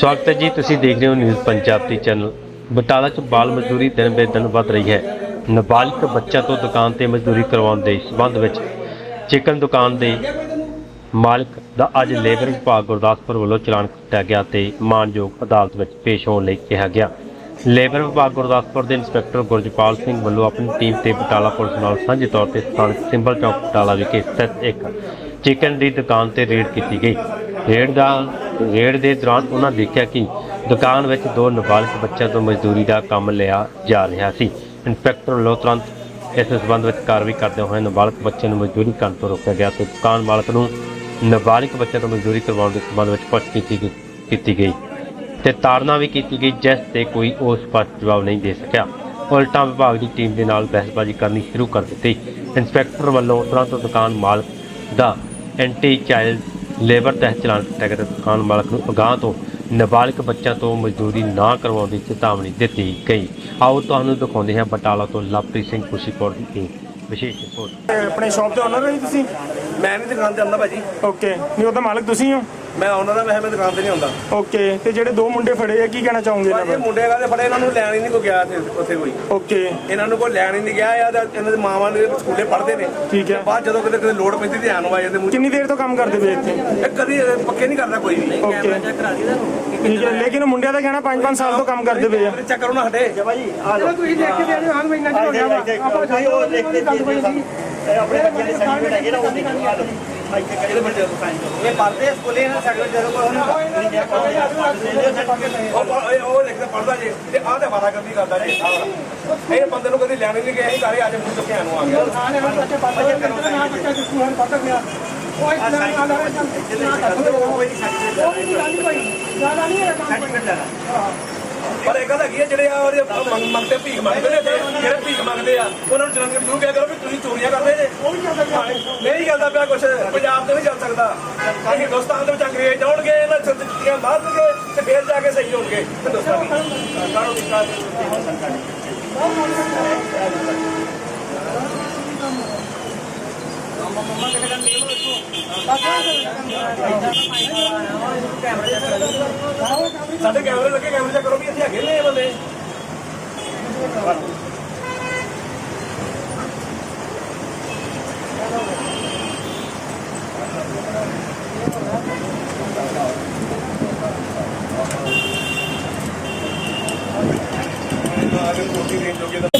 ਸਵਾਗਤ ਹੈ ਜੀ, ਤੁਸੀਂ ਦੇਖ ਰਹੇ ਹੋ ਨਿਊਜ਼ ਪੰਜਾਬ ਦੀ ਚੈਨਲ। ਬਟਾਲਾ 'ਚ ਬਾਲ ਮਜ਼ਦੂਰੀ ਦਿਨ ਬੇ ਦਿਨ ਵੱਧ ਰਹੀ ਹੈ। ਨਾਬਾਲਿਗ ਬੱਚਿਆਂ ਤੋਂ ਦੁਕਾਨ ਤੇ ਮਜ਼ਦੂਰੀ ਕਰਵਾਉਣ ਦੇ ਸਬੰਧ ਵਿੱਚ ਚਿਕਨ ਦੁਕਾਨ ਦੇ ਮਾਲਕ ਦਾ ਅੱਜ ਲੇਬਰ ਵਿਭਾਗ ਗੁਰਦਾਸਪੁਰ ਵੱਲੋਂ ਚਲਾਨ ਕੱਟਿਆ ਗਿਆ ਤੇ ਮਾਨਯੋਗ ਅਦਾਲਤ ਵਿੱਚ ਪੇਸ਼ ਹੋਣ ਲਈ ਕਿਹਾ ਗਿਆ। ਲੇਬਰ ਵਿਭਾਗ ਗੁਰਦਾਸਪੁਰ ਦੇ ਇੰਸਪੈਕਟਰ ਗੁਰਜਪਾਲ ਸਿੰਘ ਵੱਲੋਂ ਆਪਣੀ ਟੀਮ ਤੇ ਬਟਾਲਾ ਪੁਲਿਸ ਨਾਲ ਸਾਂਝੇ ਤੌਰ ਤੇ ਸਥਾਨਕ ਸਿੰਬਲ ਚੌਕ ਬਟਾਲਾ ਵਿਖੇ ਸਥਿਤ ਇੱਕ ਚਿਕਨ ਦੀ ਦੁਕਾਨ ਤੇ ਰੇਡ ਕੀਤੀ ਗਈ। ਰੇਡ ਦਾ ਰੇਡ ਦੇ ਦੌਰਾਨ ਉਹਨਾਂ ਦੇਖਿਆ ਕਿ ਦੁਕਾਨ ਵਿੱਚ ਦੋ ਨਾਬਾਲਗ ਬੱਚਿਆਂ ਤੋਂ ਮਜ਼ਦੂਰੀ ਦਾ ਕੰਮ ਲਿਆ ਜਾ ਰਿਹਾ ਸੀ। ਇੰਸਪੈਕਟਰ ਵੱਲੋਂ ਤੁਰੰਤ ਇਸ ਸਬੰਧ ਵਿੱਚ ਕਾਰਵਾਈ ਕਰਦੇ ਹੋਏ ਨਾਬਾਲਗ ਬੱਚਿਆਂ ਨੂੰ ਮਜ਼ਦੂਰੀ ਕਰਨ ਤੋਂ ਰੋਕਿਆ ਗਿਆ ਤੇ ਦੁਕਾਨ ਮਾਲਕ ਨੂੰ ਨਾਬਾਲਗ ਬੱਚਿਆਂ ਤੋਂ ਮਜ਼ਦੂਰੀ ਕਰਵਾਉਣ ਦੇ ਸਬੰਧ ਵਿੱਚ ਪੁੱਛ ਕੀਤੀ ਗਈ ਕੀਤੀ ਗਈ ਤੇ ਤਾੜਨਾ ਵੀ ਕੀਤੀ ਗਈ, ਜਿਸ ਤੇ ਕੋਈ ਉਸ ਸਪਸ਼ਟ ਜਵਾਬ ਨਹੀਂ ਦੇ ਸਕਿਆ। ਉਲਟਾ ਵਿਭਾਗ ਦੀ ਟੀਮ ਦੇ ਨਾਲ ਬਹਿਸਬਾਜ਼ੀ ਕਰਨੀ ਸ਼ੁਰੂ ਕਰ ਦਿੱਤੀ। ਇੰਸਪੈਕਟਰ ਵੱਲੋਂ ਤੁਰੰਤ ਦੁਕਾਨ ਮਾਲਕ ਦਾ ਐਂਟੀ ਚਾਈਲਡ ਲੇਬਰ ਤਹਿਤ ਚਲਾਨ ਕੱਟਿਆ ਗਿਆ ਤੇ ਦੁਕਾਨ ਮਾਲਕ ਨੂੰ ਅਗਾਂਹ ਤੋਂ ਨਾਬਾਲਗ ਬੱਚਿਆਂ ਤੋਂ ਮਜ਼ਦੂਰੀ ਨਾ ਕਰਵਾਉਣ ਦੀ ਚੇਤਾਵਨੀ ਦਿੱਤੀ ਗਈ। ਆਓ ਤੁਹਾਨੂੰ ਦਿਖਾਉਂਦੇ ਹਾਂ ਬਟਾਲਾ ਤੋਂ ਲਵਪ੍ਰੀਤ ਸਿੰਘ ਖੁਸ਼ੀਪੁਰ ਦੀ ਇੱਕ ਵਿਸ਼ੇਸ਼ ਰਿਪੋਰਟ। ਆਪਣੇ ਸ਼ਾਪ ਤੇ ਓਨਰ ਹੋ ਜੀ ਤੁਸੀਂ? ਮੈਂ ਨਹੀਂ ਦੁਕਾਨ ਤੇ ਆਉਂਦਾ ਭਾਜੀ। ਓਕੇ ਨਹੀਂ ਉਹਦਾ ਮਾਲਕ ਤੁਸੀਂ ਹੋ? ਮੈਂ ਆਉਣਾ ਦਾ ਮੈਂ ਦੁਕਾਨ ਤੇ ਨਹੀਂ ਆਉਂਦਾ। ਓਕੇ ਤੇ ਜਿਹੜੇ ਦੋ ਮੁੰਡੇ ਫੜੇ ਆ ਕੀ ਕਹਿਣਾ ਚਾਹੋਗੇ ਇਹਨਾਂ ਭਾਜੀ ਬਾਰੇ? ਮੁੰਡੇ ਕਾਹਦੇ ਫੜੇ ਇਹਨਾਂ ਨੂੰ ਲੈਣ ਹੀ ਨਹੀਂ ਕੋ ਗਿਆ ਇੱਥੇ- ਉੱਥੇ ਕੋਈ। ਓਕੇ। ਇਹਨਾਂ ਨੂੰ ਕੋਈ ਲੈਣ ਹੀ ਨਹੀਂ ਗਿਆ ਯਾਰ ਇਹਨਾਂ ਦੇ ਮਾਵਾਂ ਨੇ ਸਕੂਲੇ ਪੜ੍ਹਦੇ ਨੇ। ਠੀਕ ਹੈ। ਬਾਅਦ ਜਦੋਂ ਕਿਤੇ ਕਿਤੇ ਲੋੜ ਪੈਂਦੀ ਤੇ ਆਣ ਤੇ ਮੂੰਹ ਕਿੰਨੀ ਦੇਰ ਤੋਂ ਕੰਮ ਕਰਦੇ ਪਏ ਇੱਥੇ? ਇਹ ਕਦੀ ਪੱਕੇ ਨਹੀਂ ਕਰਦਾ ਕੋਈ ਵੀ। ਓਕੇ। ਠੀਕ ਹੈ ਲੇਕਿਨ ਮੁੰਡਿਆਂ ਦਾ ਕਹਿਣਾ 5-5 ਸਾਲ ਤੋਂ ਕੰਮ ਕਰਦੇ ਪਏ ਆ। ਚੈੱਕ ਕਰੋ ਨਾ ਹਟੇ ਤੁਸੀਂ ਦੇਖ ਕੇ ਦੇ ਦਿਓ ਹਾਂ ਮਹੀਨਾ ਚ ਹੋ ਗਿਆ ਵਾ। ਆਪਾਂ ਜਾਈ ਉਹ ਦੇਖ ਕੇ ਗੱਲ ਬਣੀ ਸੀ। ਆਪਣੇ ਬੱਚੇ ਦੇ ਸਰਟੀਫਿਕੇਟ ਹੈਗੇ ਨਾ ਉਹ ਦੇਖ ਇਹਦੇ ਬੱਚੇ ਇਹ ਪੜਦੇ ਸਕੂਲੇ ਇਹਨਾਂ ਸਰਟੀਫਿਕੇਟ ਜਦੋਂ ਕੋਈ ਉਹ ਪ- ਇਹ ਉਹ ਲਿਖਦਾ ਪੜਦਾ ਜੇ ਤੇ ਆਹ ਤੇ ਵਾਰਾ ਕਰਦੀ ਕਰਦਾ ਜੇ ਵਾਲਾ। ਇਹ ਬੰਦੇ ਨੂੰ ਕਦੀ ਲੈਣ ਨਹੀਂ ਗਿਆ ਇਹ ਘਰੇ ਅੱਜ ਮੂੰਹ ਚੁੱਕਿਆ ਨੂੰ ਆ ਗਿਆ ਆਨੇ ਵਾਲੇ ਬੱਚੇ ਪੜਦੇ ਨੇ ਨਾ ਬੱਚਾ ਸਕੂਲ ਹਣ ਪੜਦਾ ਗਿਆ ਉਹ ਇਸ ਨਾਲ ਨਾਲ ਰਹੇ ਜਦ। ਉਹ ਵੀ ਗੱਲ ਨਹੀਂ ਕੋਈ ਜ਼ਿਆਦਾ ਨਹੀਂ ਹੈ ਕੰਮ ਕੋਈ ਪਰ ਇਹ ਗੱਲ ਹੈਗੀ ਆ, ਜਿਹੜੇ ਆ ਉਹਦੇ ਮੰਗ- ਮੰਗਤੇ ਭੀਖ ਮੰਗਦੇ ਨੇ ਤੇ ਜਿਹੜੇ ਭੀਖ ਮੰਗਦੇ ਆ, ਉਹਨਾਂ ਨੂੰ ਜਨਾਨੀਆਂ ਨੂੰ ਕਿਹਾ ਕਰੋ ਵੀ ਤੁਸੀਂ ਚੋਰੀਆਂ ਕਰਦੇ ਜੇ। ਨਹੀਂ ਚੱਲਦਾ ਪਿਆ ਕੁਛ, ਪੰਜਾਬ ਤੇ ਨਹੀਂ ਚੱਲ ਸਕਦਾ। ਇਹ ਹਿੰਦੁਸਤਾਨ ਦੇ ਵਿੱਚ ਅੰਗਰੇਜ਼ ਆਉਣਗੇ, ਇਹਨਾਂ ਚੁੱਕੀਆਂ ਮਾਰਨਗੇ ਤੇ ਫੇਰ ਜਾ ਕੇ ਸਹੀ ਹੋਣਗੇ। ਹਿੰਦੁਸਤਾਨ ਸਾਡੇ ਕੈਮਰੇ ਲੱਗੇ ਕੈਮਰੇ ਚੈੱਕ ਕਰੋ ਵੀ ਇੱਥੇ ਹੈਗੇ ਨੇ ਇਹ ਬੰਦੇ।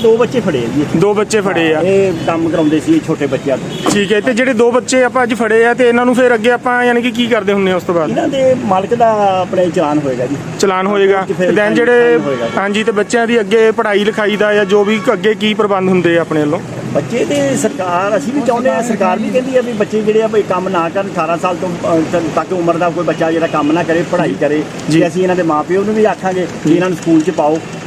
ਦੋ ਬੱਚੇ ਫੜੇ ਆ ਜੀ। ਦੋ ਬੱਚੇ ਫੜੇ ਆ। ਇਹ ਕੰਮ ਕਰਾਉਂਦੇ ਸੀ ਛੋਟੇ ਬੱਚਿਆਂ ਤੋਂ। ਠੀਕ ਹੈ ਤੇ ਜਿਹੜੇ ਦੋ ਬੱਚੇ ਆਪਾਂ ਅੱਜ ਫੜੇ ਆ ਤੇ ਇਹਨਾਂ ਨੂੰ ਫਿਰ ਅੱਗੇ ਆਪਾਂ ਯਾਨੀ ਕਿ ਕੀ ਕਰਦੇ ਹੁੰਨੇ ਆ ਉਸ ਤੋਂ ਬਾਅਦ? ਇਹਨਾਂ ਦੇ ਮਾਲਕ ਦਾ ਆਪਣੇ ਚਲਾਨ ਹੋਏਗਾ ਜੀ। ਚਲਾਨ ਹੋਏਗਾ। ਤੇ ਦੈਨ ਜਿਹੜੇ। ਹਾਂਜੀ ਤੇ ਬੱਚਿਆਂ ਦੀ ਅੱਗੇ ਪੜ੍ਹਾਈ ਲਿਖਾਈ ਦਾ ਜਾਂ ਜੋ ਵੀ ਅੱਗੇ ਕੀ ਪ੍ਰਬੰਧ ਹੁੰਦੇ ਆ ਆਪਣੇ ਵੱਲੋਂ? ਬੱਚੇ ਤੇ ਸਰਕਾਰ ਅਸੀਂ ਵੀ ਚਾਹੁੰਦੇ ਆ ਸਰਕਾਰ ਵੀ ਕਹਿੰਦੀ ਆ ਵੀ ਬੱਚੇ ਜਿਹੜੇ ਆ ਵੀ ਕੰਮ ਨਾ ਕਰਨ 18 ਸਾਲ ਤੋਂ ਅ, ਤੱਕ ਉਮਰ ਦਾ ਕੋਈ ਬੱਚਾ ਜਿਹੜਾ ਕੰਮ ਨਾ ਕਰੇ ਪੜ੍ਹਾਈ ਕਰੇ ਜੀ। ਜੀ ਅਸੀਂ ਇਹਨਾਂ ਦੇ ਮਾਪਿਓ ਨੂੰ ਵੀ ਆਖਾਂਗੇ ਕਿ ਇਹਨਾਂ ਨੂੰ ਸਕੂਲ 'ਚ ਪਾਓ।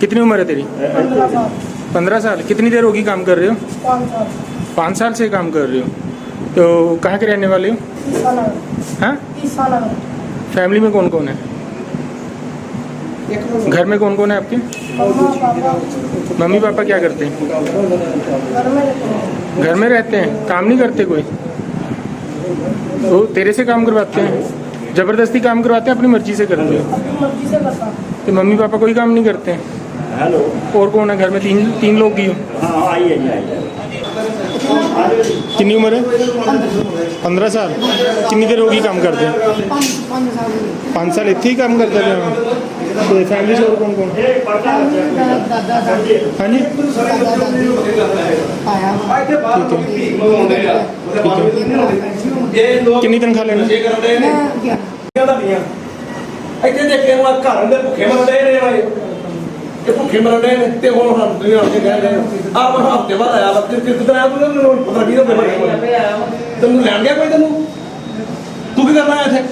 कितनी उम्र है तेरी? पंद्रह साल। कितनी देर होगी काम कर रहे हो? पाँच साल से काम कर रहे हो। तो कहाँ के रहने वाले हो? हाँ? फैमिली में कौन कौन है? घर में कौन कौन है आपके? मम्मी पापा क्या करते हैं? घर में रहते हैं? काम नहीं करते कोई? तो तेरे से काम करवाते हैं? ज़बरदस्ती काम करवाते हैं? अपनी मर्ज़ी से करते हो? तो मम्मी पापा कोई काम नहीं करते? हैं ਹੈਲੋ और कौन है घर में तीन तीन लोग ही हो ਹਾਂ ਆਈ ਹੈ ਜੀ ਆਈ ਹੈ कितनी उम्र है पंद्रह साल कितनी देर होगी काम करते हैं पाँच साल इतने ही काम करते हैं तो फैमिली से और कौन कौन हाँ जी ਇਹ ਲੋਕ कितनी तनख्वाह लेना ਇਹ ਕਰਦੇ ਨੇ ਕਿਹਦਾ ਦੀਆਂ ਇੱਥੇ ਦੇਖੇ ਉਹ ਘਰ ਦੇ ਭੁੱਖੇ ਮਰਦੇ ਨੇ ਵਾਏ ਇਹ ਭੁੱਖੇ ਮਰਦੇ ਨੇ ਤੇ ਹੁਣ ਹਮ ਦੁਨੀਆ ਦੇ ਕਹਿ ਰਹੇ ਆਪ ਹਫ਼ਤੇ ਬਾਅਦ ਆਇਆ ਵਕਤ ਕਿ ਕਿਦਾਂ ਆਇਆ ਤੂੰ ਪਤਾ ਨਹੀਂ ਉਹ ਤੈਨੂੰ ਲੈਣ ਗਿਆ ਕੋਈ ਤੈਨੂੰ ਤੂੰ ਕੀ ਕਰਨਾ ਇੱਥੇ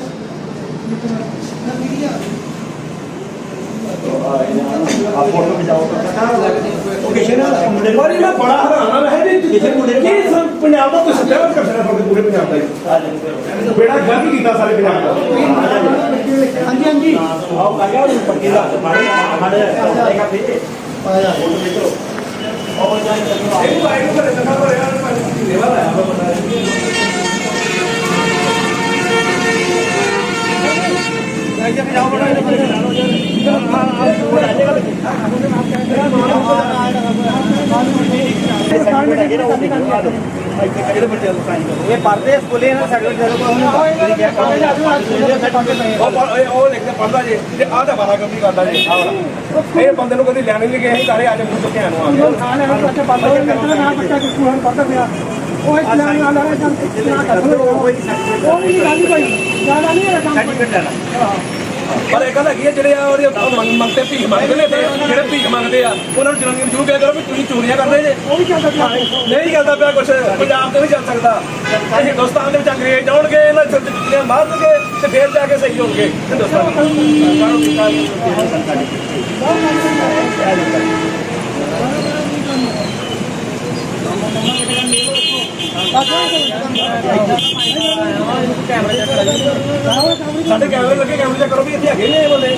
ਆ ਫੋਟੋ ਖਿਚਾਓ ਉਹ ਕਿਸੇ ਨਾ ਮੁੰਡੇ ਨੂੰ ਪਰ ਇਹ ਮੈਂ ਬੜਾ ਹੈਰਾਨ ਆ ਹੈ ਜੀ ਕੀ ਸੰ- ਪੰਜਾਬ ਦਾ ਤੁਸੀਂ ਸੱਤਿਆ ਕਰ ਸਕਦਾ ਫ਼ਰਕ ਪੂਰੇ ਪੰਜਾਬ ਦਾ ਹੀ ਬੇੜਾ ਗਲਤ ਕੀਤਾ ਸਾਰੇ ਪੰਜਾਬ ਦਾ ਹਾਂਜੀ ਹਾਂਜੀ ਆਓ ਕਾਗਾ ਉਹ ਪੱਕੀ ਦਾ ਮਾੜੇ ਮਾੜੇ ਆਏਗਾ ਫੇ ਫੋਟੋ ਖਿਚੋ ਉਹ ਜਾਨ ਇਹ ਲਾਈਨ ਨੂੰ ਘਰੇ ਦਿਖਾ ਪਰ ਯਾਰ ਮਹੀਨੇ ਬਾਅਦ ਆਇਆ ਵਾ ਬੰਦਾ ਇਹ ਪਰਦੇ ਸਕੂਲੇ ਨਾ ਸਾਡੇ ਜਦੋਂ ਕੋਈ ਉਹ ਪਰ- ਇਹ ਉਹ ਲਿਖਦੇ ਪੜਦਾ ਜੇ। ਤੇ ਆਹ ਤਾਂ ਵਾਲਾ ਕੰਪਨੀ ਕਰਦਾ ਜੇ ਆਹ ਵਾਲਾ। ਇਹ ਬੰਦੇ ਨੂੰ ਕਦੀ ਲੈਣ ਨਹੀਂ ਗਏ ਅਸੀਂ ਸਾਰੇ ਅੱਜ ਮੁੱਕ ਕੇ ਆਨੂੰ ਆ ਗਏ। ਖਾਣ ਹੈ ਬੱਚਾ ਬੰਦ ਹੋ ਗਿਆ ਨਾ ਬੱਚਾ ਕਿ ਸਕੂਲ ਪੜਦਾ ਪਿਆ। ਉਹ ਇਸ ਲੈਣ ਵਾਲਾ ਜਦ ਨਾ ਕਰ ਉਹ ਨਹੀਂ ਗੱਲ ਕੋਈ। ਜ਼ਿਆਦਾ ਨਹੀਂ ਹੈ ਕੰਮ। ਸਰਟੀਫਿਕੇਟ ਲੈਣਾ ਪਰ ਇਹ ਗੱਲ ਹੈਗੀ ਹੈ ਜਿਹੜੇ ਆ ਉਹਦੇ ਮੰਗ- ਮੰਗਤੇ ਭੀਖ ਮੰਗਦੇ ਨੇ ਜਿਹੜੇ ਭੀਖ ਮੰਗਦੇ ਆ ਉਹਨਾਂ ਨੂੰ ਜਨਾਨੀਆਂ ਨੂੰ ਜ਼ਰੂਰ ਕਿਹਾ ਕਰੋ ਵੀ ਤੁਸੀਂ ਚੋਰੀਆਂ ਕਰਦੇ ਜੇ। ਉਹ ਵੀ ਚੱਲਦਾ ਪਿਆ ਨਹੀਂ ਚੱਲਦਾ ਪਿਆ ਕੁਛ ਪੰਜਾਬ ਤੇ ਨਹੀਂ ਚੱਲ ਸਕਦਾ। ਇਹ ਹਿੰਦੁਸਤਾਨ ਦੇ ਵਿੱਚ ਅੰਗਰੇਜ਼ ਆਉਣਗੇ ਇਹਨਾਂ ਚੁੱਕੀਆਂ ਮਾਰਨਗੇ ਤੇ ਫੇਰ ਜਾ ਕੇ ਸਹੀ ਹੋਣਗੇ ਹਿੰਦੁਸਤਾਨ ਸਾਡੇ ਕੈਮਰੇ ਲੱਗੇ ਕੈਮਰੇ ਚੈੱਕ ਕਰੋ ਵੀ ਇੱਥੇ ਹੈਗੇ ਨੇ ਇਹ ਬੰਦੇ।